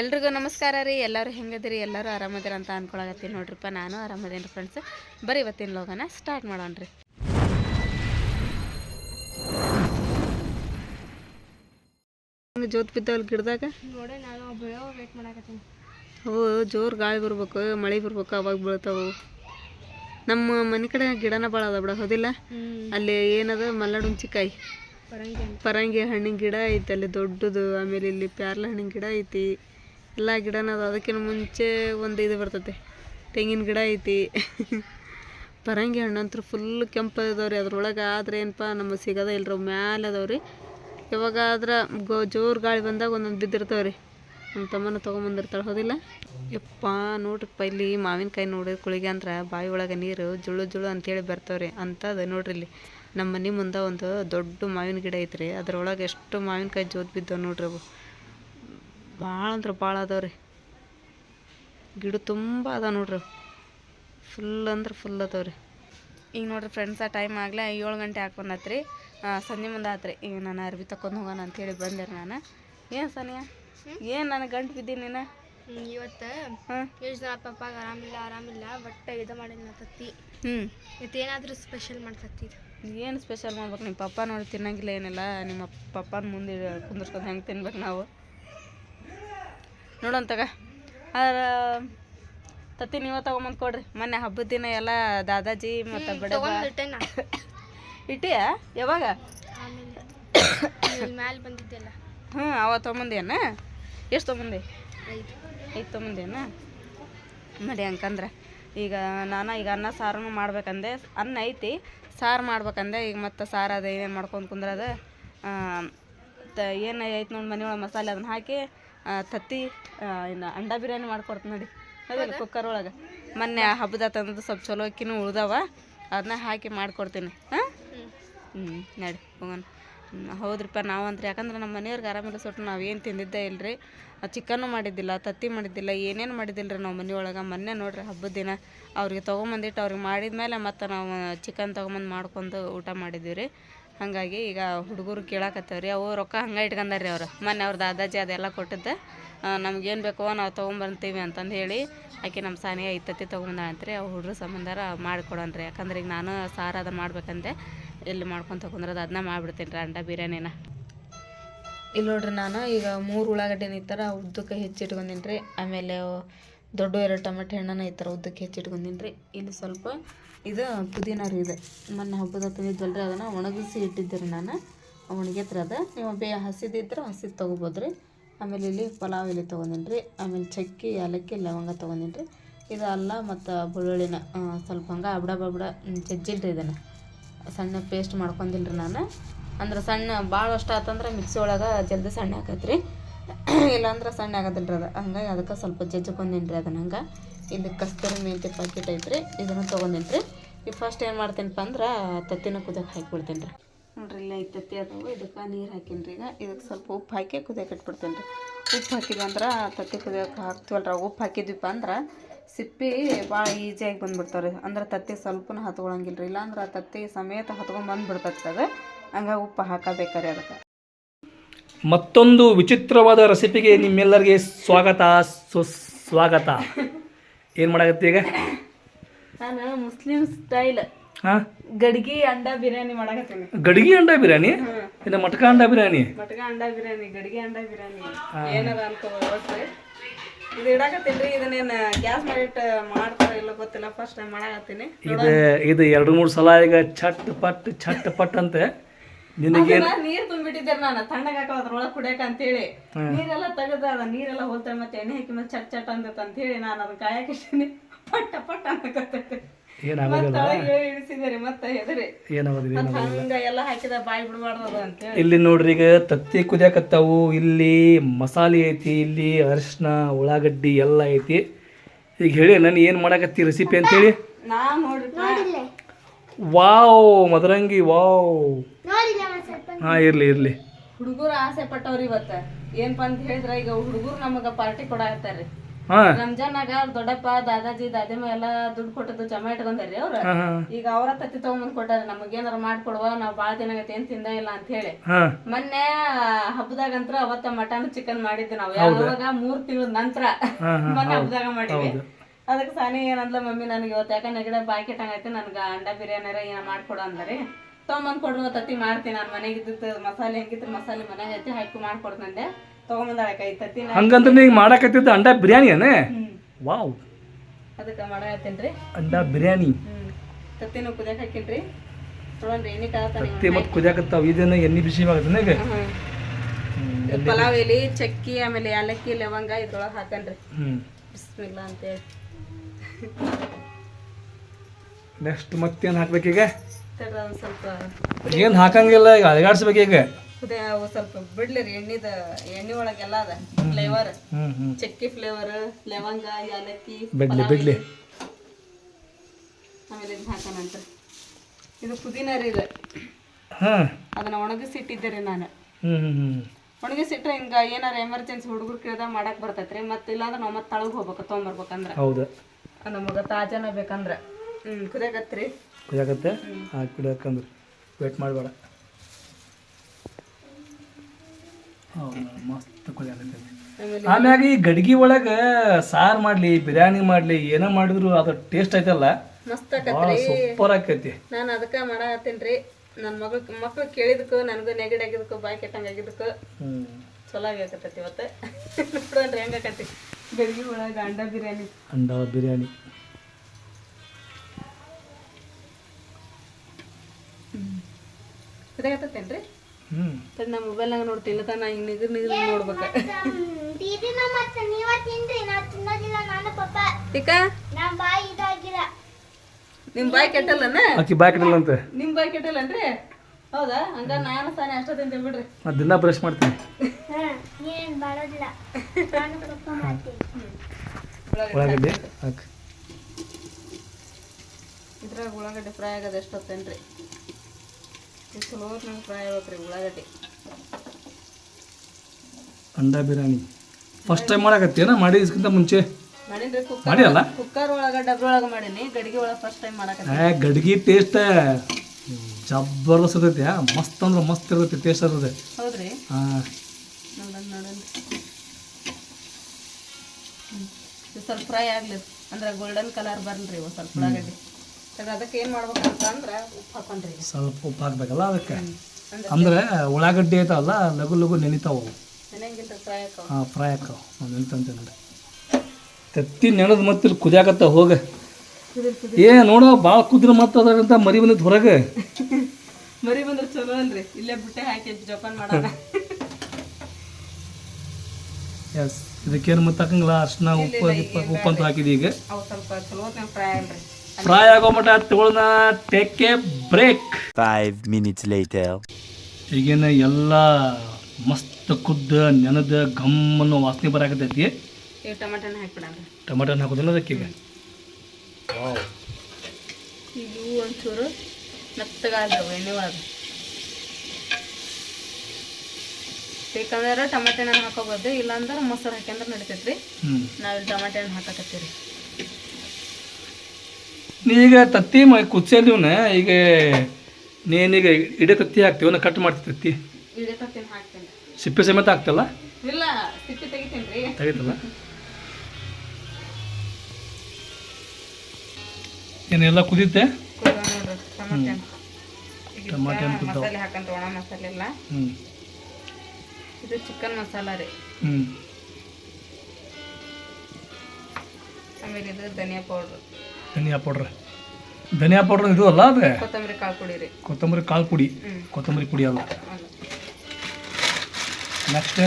ಎಲ್ರಿಗೂ ನಮಸ್ಕಾರ ರೀ. ಎಲ್ಲರೂ ಹೆಂಗದಿರಿ? ಎಲ್ಲರೂ ಆರಾಮದಿರ ಅಂತ ಅನ್ಕೊಳಕತ್ತೀನಿ ನೋಡ್ರಿಪ್ಪ ನಾನು ಆರಾಮದೇನು ಫ್ರೆಂಡ್ಸ್ ಬರೀ ಇವತ್ತಿನ ಲೋಗನ ಸ್ಟಾರ್ಟ್ ಮಾಡೋಣ ರೀ. ಜೋತ್ ಬಿದ್ದವಲ್ಲ ಗಿಡದಾಗ? ಹೋ ನಾನು ಬೆಳೆಯೋ ವೇಟ್ ಮಾಡಕತ್ತೀನಿ. ಅವು ಜೋರು ಗಾಳಿ ಬರ್ಬೇಕು ಮಳೆ ಬರ್ಬೇಕು ಅವಾಗ ಬೀಳ್ತಾವು. ನಮ್ಮ ಮನೆ ಕಡೆ ಗಿಡನ ಭಾಳ ಅದ ಬಿಡ ಹೋದಿಲ್ಲ? ಅಲ್ಲಿ ಏನದ? ಮಲ್ಲಡುಂಚಿಕಾಯಿ. ಪರಂಗಿ ಹಣ್ಣಿನ ಗಿಡ ಐತಿ ಅಲ್ಲಿ ದೊಡ್ಡದು ಆಮೇಲೆ ಇಲ್ಲಿ ಪ್ಯಾರ್ಲ ಹಣ್ಣಿನ ಗಿಡ ಐತಿ. ಎಲ್ಲ ಗಿಡನ ಅದು ಅದಕ್ಕಿಂತ ಮುಂಚೆ ಒಂದು ಇದು ಬರ್ತೈತೆ. ತೆಂಗಿನ ಗಿಡ ಐತಿ. ಪರಂಗಿ ಹಣ್ಣಂತೂ ಫುಲ್ ಕೆಂಪು ಅದಾವ್ರಿ ಅದ್ರೊಳಗೆ ಆದ್ರೆ ಏನಪ್ಪ ನಮಗೆ ಸಿಗೋದೇ ಇಲ್ಲರಿ ಮ್ಯಾಲೆ ಅದಾವ್ರಿ ಯಾವಾಗ ಆದ್ರೆ ಗೋ ಜೋರು ಗಾಳಿ ಬಂದಾಗ ಒಂದೊಂದು ಬಿದ್ದಿರ್ತಾವ್ರಿ ನಮ್ಮ ತಮ್ಮನ ತೊಗೊಂಬಂದಿರ್ತಾಳೆ ಹೌದಿಲ್ಲ? ಯಪ್ಪ ನೋಡ್ರಿಪ್ಪ ಇಲ್ಲಿ ಮಾವಿನಕಾಯಿ ನೋಡಿ ಕುಳಿಗೆ ಅಂದ್ರೆ ಬಾಯಿ ಒಳಗೆ ನೀರು ಜುಳು ಜುಳು ಅಂತೇಳಿ ಬರ್ತಾವ್ರಿ ಅಂಥದ್ದು ನೋಡ್ರಿ ಇಲ್ಲಿ. ನಮ್ಮ ಮನೆ ಮುಂದೆ ಒಂದು ದೊಡ್ಡ ಮಾವಿನ ಗಿಡ ಐತ್ರಿ. ಅದರೊಳಗೆ ಎಷ್ಟು ಮಾವಿನಕಾಯಿ ಜೋತ್ ಬಿದ್ದವು ನೋಡ್ರಿ ಅವು. ಭಾಳ ಅಂದ್ರೆ ಭಾಳ ರೀ ಗಿಡ ತುಂಬ ಅದಾವ ನೋಡ್ರಿ. ಫುಲ್ ಅಂದ್ರೆ ಫುಲ್ ಅದಾವ್ರಿ. ಈಗ ನೋಡ್ರಿ ಫ್ರೆಂಡ್ಸ್ ಆ ಟೈಮ್ ಆಗಲೇ ಏಳು ಗಂಟೆ ಹಾಕೊಂಡತ್ರಿ ಸಂಜೆ ಮುಂದೆ ಆತ್ರಿ. ಈಗ ನಾನು ಅರ್ಬಿ ತಕೊಂಡು ಹೋಗೋಣ ಅಂತೇಳಿ ಬಂದೆ ರೀ ನಾನು. ಏನು ಸನಿಯ? ಏನು ನಾನು ಗಂಟು ಬಿದ್ದೀನಿ ನೀನು? ಇವತ್ತು ಹಾಂ. ಎಷ್ಟು ಜನ ಪಪ್ಪಾಗ ಆರಾಮಿಲ್ಲ ಆರಾಮಿಲ್ಲ ಬಟ್ ಇದು ಮಾಡಿಲ್ಲ ತತ್ತಿ. ಹ್ಞೂ ಇವತ್ತು ಏನಾದರೂ ಸ್ಪೆಷಲ್ ಮಾಡ್ತತ್ತಿ ಏನು ಸ್ಪೆಷಲ್ ಮಾಡ್ಬೇಕು? ನಿಮ್ಮ ಪಪ್ಪ ನೋಡಿ ತಿನ್ನಂಗಿಲ್ಲ ಏನಿಲ್ಲ. ನಿಮ್ಮ ಪಪ್ಪನ ಮುಂದೆ ಕುಂದಿರ್ಸ್ಕೊಂಡು ಹೆಂಗೆ ತಿನ್ಬೇಕು ನಾವು? ನೋಡೋಣ ಆದ್ರೆ ತತ್ತಿ ನೀವೇ ತೊಗೊಂಬಂದು ಕೊಡ್ರಿ. ಮೊನ್ನೆ ಹಬ್ಬದ ದಿನ ಎಲ್ಲ ದಾದಾಜಿ ಮತ್ತು ಬಡ ಇಟ್ಟಿಯ? ಯಾವಾಗ? ಮ್ಯಾಲೆ ಬಂದಿದ್ದೆಲ್ಲ. ಹ್ಞೂ ಅವ ತೊಗೊಂಬಂದೇನ? ಎಷ್ಟು ತೊಗೊಂಬಂದೆ? ಐದು. ತೊಗೊಂಬಂದೇನ? ಮಡಿ ಹಂಗಂದ್ರೆ ಈಗ ನಾನು ಈಗ ಅನ್ನ ಸಾರನು ಮಾಡ್ಬೇಕಂದೆ ಅನ್ನ ಐತಿ ಸಾರು ಮಾಡ್ಬೇಕಂದೆ ಈಗ ಮತ್ತು ಸಾರು ಅದು ಏನೇನು ಮಾಡ್ಕೊಂಡು ಕುಂದ್ರದ ತ ಏನು ಐತೆ ನೋಡಿ ಮನೆ ಒಳಗೆ ಮಸಾಲೆ ಅದನ್ನ ಹಾಕಿ ತತ್ತಿ ಇನ್ನು ಅಂಡಾ ಬಿರಿಯಾನಿ ಮಾಡ್ಕೊಡ್ತೀನಿ ನೋಡಿ. ಅದಲ್ಲ ಕುಕ್ಕರ್ ಒಳಗೆ. ಮೊನ್ನೆ ಹಬ್ಬದ ಅಂದ್ರೆ ಸ್ವಲ್ಪ ಚಲೋ ಅಕ್ಕಿನೂ ಉಳ್ದವ. ಅದನ್ನ ಹಾಕಿ ಮಾಡ್ಕೊಡ್ತೀನಿ. ಹಾಂ? ಹ್ಞೂ ನಡಿ ಹೋಗೋಣ. ಹೌದ್ರಿಪ್ಪ ನಾವು ಅಂದ್ರೆ ಯಾಕಂದ್ರೆ ನಮ್ಮ ಮನೆಯವ್ರಿಗೆ ಆರಾಮಿಲ್ಲ ಸೊಟ್ಟು ನಾವು ಏನು ತಿಂದಿದ್ದೇ ಇಲ್ರಿ. ಚಿಕನ್ನು ಮಾಡಿದ್ದಿಲ್ಲ ತತ್ತಿ ಮಾಡಿದ್ದಿಲ್ಲ ಏನೇನು ಮಾಡಿದ್ದಿಲ್ಲ ರೀ ನಾವು ಮನೆಯೊಳಗೆ? ಮೊನ್ನೆ ನೋಡ್ರಿ ಹಬ್ಬದ ದಿನ. ಅವ್ರಿಗೆ ತೊಗೊಂಬಂದಿಟ್ಟು ಅವ್ರಿಗೆ ಮಾಡಿದ್ಮೇಲೆ ಮತ್ತು ನಾವು ಚಿಕನ್ ತೊಗೊಂಬಂದು ಮಾಡ್ಕೊಂಡು ಊಟ ಮಾಡಿದ್ದೀವಿ ರೀ ಹಾಗಾಗಿ ಈಗ ಹುಡುಗರು ಕೇಳಾಕತ್ತೇವ್ರಿ ಅವು ರೊಕ್ಕ ಹಂಗೆ ಇಟ್ಕೊಂಡಾರ್ರಿ ಅವರು. ಮೊನ್ನೆ ಅವ್ರ ದಾದಾಜಿ ಅದೆಲ್ಲ ಕೊಟ್ಟಿದ್ದೆ ನಮ್ಗೇನು ಬೇಕೋ ನಾವು ತೊಗೊಂಬರ್ತೀವಿ ಅಂತಂದು ಹೇಳಿ, ಆಕೆ ನಮ್ಮ ಸಾನಿಯ ಐತತ್ತಿ ತೊಗೊಂಬಂದಾಳಂತ್ರಿ ಅವು ಹುಡುಗ್ರ ಸಂಬಂಧಾರ ಮಾಡಿಕೊಡೋಣ್ರಿ. ಯಾಕಂದ್ರೆ ಈಗ ನಾನು ಸಾರು ಅದು ಮಾಡ್ಬೇಕಂದೆ, ಎಲ್ಲಿ ಮಾಡ್ಕೊಂಡು ತೊಗೊಂಡ್ರೆ ಅದನ್ನ ಮಾಡಿಬಿಡ್ತೀನಿ ರೀ ಅಂಡ ಬಿರಿಯಾನಿನ ಇಲ್ಲಿ ನೋಡ್ರಿ ನಾನು ಈಗ ಮೂರು ಉಳ್ಳಾಗಡ್ಡೆ ಥರ ಉದ್ದಕ್ಕೆ ಹೆಚ್ಚಿಟ್ಕೊಂಡಿನಿ ರೀ ಆಮೇಲೆ ದೊಡ್ಡ ಎರಡು ಟೊಮೆಟೊ ಹಣ್ಣನ ಈ ಥರ ಉದ್ದಕ್ಕೆ ಹೆಚ್ಚಿಟ್ಕೊಂಡಿನ್ರಿ ರೀ. ಇಲ್ಲಿ ಸ್ವಲ್ಪ ಇದು ಪುದೀನ ರೀ ಇದೆ. ಮೊನ್ನೆ ಹಬ್ಬದ ತಂದಿದ್ದಲ್ರಿ ಅದನ್ನು ಒಣಗಿಸಿ ಇಟ್ಟಿದ್ದೆ ರೀ ನಾನು. ಒಣಗೈತ್ರಿ ಅದು. ನೀವು ಬೇ ಹಸಿದಿದ್ರೆ ಹಸಿದು ತೊಗೋಬೋದು ರೀ. ಆಮೇಲೆ ಇಲ್ಲಿ ಪಲಾವ್ ಎಲೆ ತೊಗೊಂಡಿನಿ ರೀ. ಆಮೇಲೆ ಚಕ್ಕಿ, ಏಲಕ್ಕಿ, ಲವಂಗ ತೊಗೊಂಡಿನಿ ರೀ. ಇದು ಅಲ್ಲ ಮತ್ತು ಬೆಳ್ಳುಳ್ಳಿನ ಸ್ವಲ್ಪ ಹಂಗೆ ಬಬಡ ಬಬ್ಡ ಜಜ್ಜಿಲ್ರಿ ಇದನ್ನು. ಸಣ್ಣ ಪೇಸ್ಟ್ ಮಾಡ್ಕೊಂಡಿಲ್ರಿ ನಾನು. ಅಂದ್ರೆ ಸಣ್ಣ ಭಾಳ ಅಷ್ಟ ಆತಂದ್ರೆ ಮಿಕ್ಸಿ ಒಳಗೆ ಜಲ್ದಿ ಸಣ್ಣ ಆಕೈತ್ರಿ. ಇಲ್ಲಾಂದ್ರೆ ಸಣ್ಣ ಆಗೋದಿಲ್ಲ ರೀ ಅದು. ಹಂಗಾಗಿ ಅದಕ್ಕೆ ಸ್ವಲ್ಪ ಜಜ್ಕೊಂಡೀನಿ ರೀ ಅದನ್ನ ಹಂಗೆ. ಇಲ್ಲಿ ಕಸ್ತೂರಿ ಮೆಂತ್ಯ ಪ್ಯಾಕೆಟ್ ರೀ ಇದನ್ನು ತೊಗೊಂಡಿನಿ ರೀ ಈಗ ಫಸ್ಟ್ ಏನು ಮಾಡ್ತೀನಪ್ಪ ಅಂದ್ರೆ ತತ್ತಿನ ಕುದಕ್ಕೆ ಹಾಕಿಬಿಡ್ತೀನಿ ರೀ ನೋಡ್ರಿ ಇಲ್ಲ ಈ ತತ್ತಿ ಅದಾವು, ಇದಕ್ಕೆ ನೀರು ಹಾಕೀನಿ ರೀ ಈಗ. ಇದಕ್ಕೆ ಸ್ವಲ್ಪ ಉಪ್ಪು ಹಾಕಿ ಕುದಿಯಕ್ಕೆ ಇಟ್ಬಿಡ್ತೀನಿ ರೀ ಉಪ್ಪು ಹಾಕಿದ್ವಿ ಅಂದ್ರೆ ತತ್ತಿ ಕುದಿಯೋಕೆ ರೀ ಉಪ್ಪು ಹಾಕಿದ್ವಿಪ್ಪ ಅಂದ್ರೆ ಸಿಪ್ಪಿ ಭಾಳ ಈಸಿಯಾಗಿ ಬಂದುಬಿಡ್ತಾವೆ ರೀ ಅಂದ್ರೆ ತತ್ತಿ ಸ್ವಲ್ಪನ ಹತ್ಕೊಳಂಗಿಲ್ಲ ರೀ ಇಲ್ಲಾಂದ್ರೆ ತತ್ತಿ ಸಮೇತ ಹತ್ಕೊಂಡು ಬಂದುಬಿಡ್ತದೆ ಅದು. ಉಪ್ಪು ಹಾಕಬೇಕಾರೆ ಅದಕ್ಕೆ. ಮತ್ತೊಂದು ವಿಚಿತ್ರವಾದ ರೆಸಿಪಿಗೆ ನಿಮ್ಮೆಲ್ಲರಿಗೆ ಸ್ವಾಗತ ಸುಸ್ವಾಗತ. ಏನು ಮಾಡಾಕತ್ತಿ ಈಗ? ನಾನು ಮುಸ್ಲಿಂ ಸ್ಟೈಲ್ ಹಾಂ? ಗಡ್ಗಿ ಅಂಡ ಬಿರಿಯಾನಿ ಮಾಡಕತ್ತೀನಿ. ಗಡಿಗೆ ಅಂಡ ಬಿರಿಯಾನಿ? ಇಲ್ಲ ಮಟಕ ಅಂಡ ಬಿರಿಯಾನಿ? ಮಟಕ ಅಂಡ ಬಿರಿಯಾನಿ ಗಡಿಗೆ ಅಂಡ ಬಿರಿಯಾನಿ. ಏನದ ಅನ್ಕೋಬೋದು ಇದು ಇಡಾಕತ್ತೀನಿ ಇದನ್ನೇನು ಗ್ಯಾಸ್ ಮಾಡಿಟ್ಟು ಮಾಡ್ತಾರ ಇಲ್ಲ ಗೊತ್ತಿಲ್ಲ. ಫಸ್ಟ್ ಟೈಮ್ ಮಾಡಾಕತ್ತೀನಿ. ಇದು ಇದು ಎರಡು ಮೂರು ಸಲ ಈಗ ಚಟ್ ಪಟ್ ಚಟ್ ಪಟ್ ಅಂತೆ. ನಿನಗೆ ಅದನ್ನ ನೀರ್ ತುಂಬಿಟ್ಟಿದ್ದೆ ನಾನು. ತಣ್ಣಗೆ ಹಾಕೋ ಅದ್ರೊಳಗೆ ಕುಡಿಯಕ ಅಂತೇಳಿ. ನೀರೆಲ್ಲ ತೆಗೆದ ಅದ ನೀರೆಲ್ಲ ಹೋಗ್ತಾವೆ ಮತ್ತೆ ಎಣ್ಣೆ ಹಾಕಿ ಮತ್ತೆ ಚಟ್ ಚಟ್ ಅಂದತ್ ಅಂತ ಹೇಳಿ ನಾನು ಅದನ್ನ ಪಟ್ಟ ಪಟ್ಟ ಅನ್ನಕತ್ತೈತೆ. ಹಾಕಿದ ಬಾಯಿ ಬಿಡಬಾರ್ದು ಅದು ಅಂತೇಳಿ. ಇಲ್ಲಿ ನೋಡ್ರಿ ಈಗ ತತ್ತಿ ಕುದಿಯಾಕತ್ತಾವು ಇಲ್ಲಿ ಮಸಾಲೆ ಐತಿ ಇಲ್ಲಿ ಅರಿಶಿನ ಉಳ್ಳಾಗಡ್ಡಿ ಎಲ್ಲ ಐತಿ. ಈಗ ಹೇಳಿ ನಾನು ಏನು ಮಾಡಾಕತ್ತಿ ರೆಸಿಪಿ ಅಂತೇಳಿ? ನಾ ನೋಡ್ರಿ ವಾವ್ ಮದರಂಗಿ ವಾವ್. ಹಾ ಇರ್ಲಿ ಇರ್ಲಿ ಹಾಂ ಇರಲಿ ಇರಲಿ. ಹುಡುಗರು ಆಸೆ ಪಟ್ಟವ್ರಿ ಇವತ್ತ. ಏನಪ್ಪ ಅಂತ ಹೇಳಿದ್ರ ಈಗ ಹುಡುಗರು ನಮಗ ಪಾರ್ಟಿ ಕೊಡಾಕತ್ತಾರ್ರಿ. ಹಾಂ. ರಂಜಾನಾಗ ದೊಡ್ಡಪ್ಪ ದಾದಾಜಿ ದಾದಿಮ ಎಲ್ಲಾ ದುಡ್ಡು ಕೊಟ್ಟದ್ದು ಜಮಾ ಇಟ್ಕೊಂಡ್ರಿ ಅವ್ರ. ಈಗ ಅವರ ತತ್ತಿ ತಗೊಂಬಂದ್ ಕೊಟ್ಟಾರ ನಮಗೇನಾರ ಮಾಡ್ಕೊಡುವ ನಾವ್ ಬಾಳ ದಿನ ಆಗತ್ತೆ ಏನ್ ತಿಂದ ಇಲ್ಲ ಅಂತ ಹೇಳಿ. ಮೊನ್ನೆ ಹಬ್ಬದಾಗಂತ್ರ ಅವತ್ತ ಮಟನ್ ಚಿಕನ್ ಮಾಡಿದ್ವಿ ನಾವು. ಯಾವಾಗ? ಮೂರ್ ತಿಂಗಳ ನಂತರ. ಮೊನ್ನೆ ಹಬ್ಬದಾಗ ಮಾಡಿವಿ ಅದಕ್ಕೆ ಸಾನಿ ಏನಂದ್ಲ ಮಮ್ಮಿ ನನಗೆ ಇವತ್ತು ಯಾಕೆ ನೆಗಡೆ ಬಾಯಿ ಕೆಟ್ಟಂಗೈತೆ ನನಗೆ ಅಂಡ ಬಿರಿಯಾನಿರ ಏನೋ ಮಾಡ್ಕೊಡು ಅಂದ್ರಿ. ತೊಗೊಂಬಂದು ಕೊಡು ತತ್ತಿ ಮಾಡ್ತೀನಿ ನಾನು ಮನೆಗೆ ಇದ್ದಿದ್ದು ಮಸಾಲೆ ಹೆಂಗಿತ್ತು ಮಸಾಲೆ ಮನೆಗೆ ಐತಿ ಹಾಕಿ ಮಾಡ್ಕೊಡ್ತಂದೆ. ತೊಗೊಂಬಂದಾಳ ಕೈ ತತ್ತಿ ಹಂಗಂದ್ರೆ ನೀವು ಮಾಡಕತ್ತಿದ್ದ ಅಂಡ ಬಿರಿಯಾನಿ ಏನೇ ವಾವ್. ಅದಕ್ಕೆ ಮಾಡತ್ತೀನ್ರಿ ಅಂಡ ಬಿರಿಯಾನಿ. ತತ್ತಿನೂ ಕುದಿಯಕ್ಕೆ ಹಾಕಿನ್ರಿ. ನೋಡೋಣ ಎಣ್ಣೆ ತತ್ತಿ ಮತ್ತು ಕುದಿಯಾಕತ್ತಾವ ಇದೇನು ಎಣ್ಣೆ ಬಿಸಿ ಆಗತ್ತೆ ಈಗ? ಇದು ಪಲಾವ್ ಎಲೆ ಚಕ್ಕಿ ಆಮೇಲೆ ಏಲಕ್ಕಿ ಲವಂಗ ಇದ್ರೊಳಗೆ ಹಾಕನ್ರಿ. ಅಂತ ಅಂತೇಳಿ ನೆಕ್ಸ್ಟ್ ಮತ್ತೇನು ಹಾಕ್ಬೇಕೀಗ ಸ್ವಲ್ಪ ಏನು ಹಾಕಂಗಿಲ್ಲ ಈಗ ಅಳಗಾಡ್ಸ್ಬೇಕು ಈಗ. ಅವು ಸ್ವಲ್ಪ ಬಿಡ್ಲಿ ರೀ ಎಣ್ಣಿದ ಎಣ್ಣೆ ಒಳಗೆಲ್ಲ ಅದ. ಫ್ಲೇವರ್ ಚಕ್ಕಿ ಫ್ಲೇವರ್ ಲವಂಗ ಯಾಲಕ್ಕಿ ಬಿಡ್ಲಿ ಬಿಡ್ಲಿ. ಆಮೇಲೆ ಇದು ಹಾಕೋಣಂತ ಇದು ಪುದೀನ ರೀ ಇದು. ಅದನ್ನ ಒಣಗಿಸಿ ಇಟ್ಟಿದ್ದೆ ರೀ ನಾನು ಒಣಗಿಸಿಟ್ರೆ ಹಿಂಗ ಏನಾರ ಎಮರ್ಜೆನ್ಸಿ ಹುಡುಗರು ಕೇಳ್ದಾಗ ಮಾಡಕ್ ಬರ್ತೈತ್ರಿ ಮತ್ತೆ ಇಲ್ಲಾಂದ್ರೆ ನಾವು ಮತ್ತೆ ತಳಗ್ ಹೋಗ್ಬೇಕು ತೊಗೊಂಬರ್ಬೇಕಂದ್ರ. ಹೌದು. ನಮಗೆ ತಾಜಾನ ಬೇಕಂದ್ರ. ಹ್ಮ್ ಕುದಿಯಾಕತ್ರಿ. ಕುದಿಯಾಕತ್ತೆ? ಹಾಕಿ ಕುಡಿಯಾಕಂದ್ರೆ ವೇಟ್ ಮಾಡಬೇಡ. ಮಸ್ತ್ ಕುದಿಯಾಗತ್ತೆ ಆಮ್ಯಾಗ ಈ ಗಡ್ಗಿ ಒಳಗೆ ಸಾರು ಮಾಡಲಿ ಬಿರಿಯಾನಿ ಮಾಡಲಿ ಏನೋ ಮಾಡಿದ್ರು ಅದು ಟೇಸ್ಟ್ ಐತಲ್ಲ ಮಸ್ತ್ ಆಕತ್ರಿ. ಸೂಪರ್ ಆಕೈತಿ ನಾನು ಅದಕ್ಕೆ ಮಾಡತ್ತೀನ್ರಿ ನನ್ನ ಮಗಳು ಮಕ್ಳು ಕೇಳಿದಕ್ಕೂ ನನಗೂ ನೆಗಡಿ ಆಗಿದ್ದಕ್ಕೂ ಬಾಯಿ ಕೆಟ್ಟಂಗೆ ಆಗಿದ್ದಕ್ಕೂ ಹ್ಞೂ ಚಲೋ ಆಗಕತ್ತೈತಿ ಇವತ್ತು. ನೋಡ್ರಿ ಹೆಂಗಾಕತಿ ಗಡಿಗೆ ಒಳಗೆ ಅಂಡ ಬಿರಿಯಾನಿ. ಅಂಡ ಬಿರಿಯಾನಿ. ಕುದಿಯಾಕತ್ತೇನ್ರಿ ಹ್ಞೂ ಸರಿ ನಾ ಮೊಬೈಲ್ನಾಗ ನೋಡ್ತೀನಿ ಇಲ್ಲ ನಾ ಹಿಂಗೆ ನಿಗರ್ ನಿಗರ್ ನೋಡ್ಬೇಕು. ದೀದಿನ ಮತ್ತೆ ನೀವ ತಿನ್ರಿ ನಾ ತಿನ್ನೋದಿಲ್ಲ ನಾನು ಪಾಪ. ಈಗ ನಾ ಬಾಯಿ ಇದಾಗಿಲ್ಲ. ನಿಮ್ಮ ಬಾಯಿ ಕೆಟ್ಟಲ್ಲನ? ಆಕಿ ಬಾಯ್ ಕೆಟ್ಟಲ್ಲ ಅಂತ ನಿಮ್ಮ ಬಾಯಿ ಕೆಟ್ಟಲ್ಲನ್ರಿ? ಹೌದಾ? ಹಂಗ ನಾನು ಸಾನೆ ಅಷ್ಟ ತಿಂತೀನಿ ಬಿಡ್ರಿ. ನಾ ದಿನ ಬ್ರಷ್ ಮಾಡ್ತೀನಿ. ಏನ್ ಬಾಳೋದಿಲ್ಲ. ನಾನು ಪಾಪ ಮಾಡ್ತೀನಿ ಒಳಗಡೆ ಹಾಕಿ. ಇದ್ರಾಗ ಉಳ್ಳಾಗಡ್ಡಿ ಫ್ರೈ ಆಗೋದು ಎಷ್ಟು ಹೊತ್ತೇನ್ರಿ ಇದು ಚಲೋ ಫ್ರೈ ಆಗ್ಬೇಕ್ರಿ ಉಳ್ಳಾಗಡ್ಡಿ. ಅಂಡ ಬಿರಿಯಾನಿ ಫಸ್ಟ್ ಟೈಮ್ ಮಾಡಕತ್ತೇನ ಮಾಡಿ ಇದಕ್ಕಿಂತ ಮುಂಚೆ. ಮಾಡೀನ್ರಿ ಕುಕ್ಕರ್ ಒಳಗೆ ಡಬ್ರಿ ಒಳಗೆ ಮಾಡೀನಿ. ಗಡಿಗೆ ಒಳಗೆ ಫಸ್ಟ್ ಟೈಮ್ ಮಾಡಕತ್ತೀನಿ. ಗಡ್ಗಿ ಟೇಸ್ಟ್ ಜಬರ್ದಸ್ತ್ ಇರ್ತೈತಿ ಮಸ್ತ್ ಅಂದ್ರೆ ಮಸ್ತ್ ಇರ್ತೈತಿ ಟೇಸ್ಟ್ ಇರ್ತದೆ ಹೌದ್ರಿ? ಹಾಂ. ನೋಡೋಣ ನೋಡೋಣ. ಸ್ವಲ್ಪ ಫ್ರೈ ಆಗಲಿ ಅಂದ್ರೆ ಗೋಲ್ಡನ್ ಕಲರ್ ಬರ್ಲ್ರಿ ಇವು ಸ್ವಲ್ಪ ಉಳ್ಳಾಗಡ್ಡಿ. ಅದಕ್ಕೆ ಏನು ಮಾಡ್ಬೇಕಂತ ಅಂದ್ರೆ ಉಪ್ಪು ಹಾಕೊಂಡ್ರಿ. ಸ್ವಲ್ಪ ಉಪ್ಪು ಹಾಕ್ಬೇಕಲ್ಲ ಅದಕ್ಕೆ? ಅಂದ್ರೆ ಉಳ್ಳಾಗಡ್ಡಿ ಐತಲ್ಲ ಲಘು ಲಘು ನೆನಿತಾವ ಹಾಂ ಫ್ರೈ ಹಾಕವು ನೆನಿತಂತೆ ನೋಡಿ. ತತ್ತಿ ನೆನೆದು ಮತ್ತೆ ಕುದಿಯಾಕತ್ತ ಹೋಗ. ಏ ನೋಡ ಭಾಳ ಕುದ್ರೆ ಮತ್ತೆ ಅದ್ರಂತ ಮರಿ ಬಂದಿತ್ತು ಹೊರಗೆ ಮರಿ ಬಂದ್ರೆ ಚಲೋ ಅಲ್ರಿ ಇಲ್ಲೇ ಬಿಟ್ಟೆ ಹಾಕಿ ಜೋಪಾನ ಮಾಡೋಣ ಎಸ್ ಇದಕ್ಕೇನು ಮತ್ತೆ ಹಾಕಂಗಿಲ್ಲ ಅರ್ಶಿನ ಉಪ್ಪು ಉಪ್ಪು ಅಂತ ಹಾಕಿದಿ ಈಗ ಸ್ವಲ್ಪ ಚಲೋ ಫ್ರೈ ಆಗಲ್ರಿ ಫ್ರೈ ಆಗೋ ಮಟ ತಗೊಳ್ಳೋಣ take a break five minutes later ಈಗೇನು ಎಲ್ಲ ಮಸ್ತ್ ಕುದ್ದ ನೆನದ ಘಮ್ ಅನ್ನೋ ವಾಸನೆ ಬರಾಕತೈತಿ ಟಮಾಟನ ಹಾಕ್ಬಿಡಣ್ರಿ ಟಮಾಟನ್ ಹಾಕೋದಿಲ್ಲ ಅದಕ್ಕೆ ಈಗ ಇವು ಒಂಚೂರು ಮೆತ್ತಗಾದವು ಎಣ್ಣೆ ಒಳಗೆ. ಬೇಕಂದ್ರೆ ಟಮಾಟೆ ಹಣ್ಣು ಹಾಕೋಬೋದು ಇಲ್ಲಾಂದ್ರೆ ಮೊಸರು ಹಾಕ್ಯಂದ್ರೆ ನಡಿತೈತ್ರಿ. ನಾವಿಲ್ಲಿ ಟಮಾಟೆ ಹಣ್ಣು ಹಾಕಕತ್ತೀರಿ ಈಗ ತತ್ತಿ ಮ ಕುಚ್ಚಿಯಲ್ಲಿವನ ಈಗ ನೀನೀಗ ಇಡೇ ತತ್ತಿ ಹಾಕ್ತೀವನ ಕಟ್ ಮಾಡ್ತಿ ತತ್ತಿ. ಸಿಪ್ಪೆ ಸಮೇತ ಹಾಕ್ತಲ್ಲ? ಇಲ್ಲ ಸಿಪ್ಪೆ ತೆಗಿತಲ್ಲ? ಏನೆಲ್ಲ ಕುದಿತೆ ಟಮಾಟೆ ಹಣ್ಣು ಕುದ್ದಾವ. ಮಸಾಲೆ ಹಾಕಂತ ಒಣ ಮಸಾಲೆ ಇಲ್ಲ ಹ್ಞೂ ಇದು ಚಿಕನ್ ಮಸಾಲ ರೀ. ಹ್ಞೂ ಆಮೇಲೆ ಇದು ಧನಿಯಾ ಪೌಡ್ರ್ ಧನಿಯಾ ಪೌಡ್ರ್ ಧನಿಯಾ ಪೌಡ್ರ್ ಇದು ಅಲ್ಲ ಅದು? ಕೊತ್ತಂಬರಿ ಕಾಳು ಪುಡಿ ರೀ. ಕೊತ್ತಂಬರಿ ಕಾಳು ಪುಡಿ. ಕೊತ್ತಂಬರಿ ಪುಡಿ ಅಲ್ಲ ನೆಕ್ಸ್ಟ್